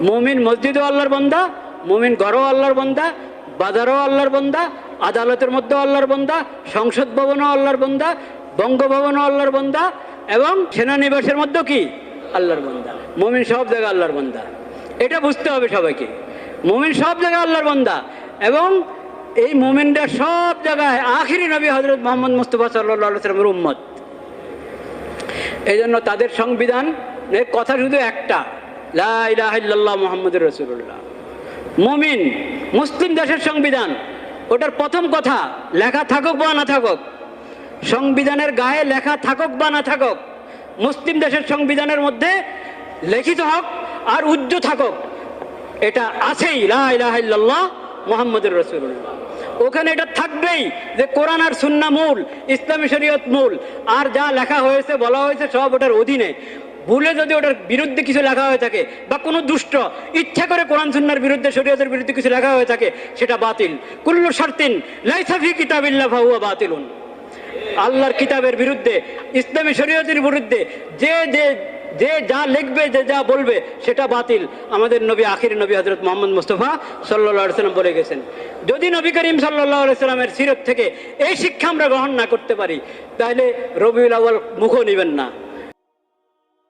মুমিন মসজিদও আল্লাহর বন্দা, মুমিন ঘরও আল্লাহর বন্দা, বাজারও আল্লাহর বন্দা, আদালতের মধ্যেও আল্লাহর বন্দা, সংসদ ভবনও আল্লাহর বন্দা, বঙ্গভবনও আল্লাহর বন্দা এবং সেনানিবাসের মধ্যেও কি? আল্লাহর বন্দা। মুমিন সব জায়গায় আল্লাহর বন্দা। এটা বুঝতে হবে সবাইকে। মুমিন সব জায়গায় আল্লাহর বন্দা এবং এই মুমিনরা সব জায়গায় আখিরি নবী হজরত মোহাম্মদ মুস্তফা সাল্লাহ সাল্লামের উম্মত। এই জন্য তাদের সংবিধান কথা শুধু একটা। মুমিন, মুসলিম দেশের সংবিধান, ওটার প্রথম কথা, লেখা থাকুক বা না থাকুক, সংবিধানের গায়ে লেখা থাকুক বা না থাকুক, মুসলিম দেশের সংবিধানের মধ্যে লিখিত হোক আর উজ্জ থাকুক, এটা আছেই লাহ মোহাম্মদুর রসুল্লাহ ওখানে এটা থাকবেই যে কোরআন আর সুন্না মূল, ইসলামী শরীয়ত মূল, আর যা লেখা হয়েছে, বলা হয়েছে, সব ওটার অধীনে। ভুলে যদি ওটার বিরুদ্ধে কিছু লেখা হয়ে থাকে, বা কোনো দুষ্ট ইচ্ছা করে কোরআন সুন্নার বিরুদ্ধে, শরীয়তের বিরুদ্ধে কিছু লেখা হয়ে থাকে, সেটা বাতিল। কুল্লু শার্তিন লাইসাফি কিতাবিল্লাহ ফাহুয়া বাতিলুন। আল্লাহর কিতাবের বিরুদ্ধে, ইসলামী শরীয়তের বিরুদ্ধে, যে যে যে যা লিখবে, যে যা বলবে, সেটা বাতিল। আমাদের নবী, আখির নবী হজরত মোহাম্মদ মুস্তফা সাল্লাহ সাল্লাম বলে গেছেন, যদি নবী করিম সাল্লাহ সাল্লামের সিরত থেকে এই শিক্ষা আমরা গ্রহণ না করতে পারি, তাহলে রবিউল আউ্বাল মুখও নেবেন না।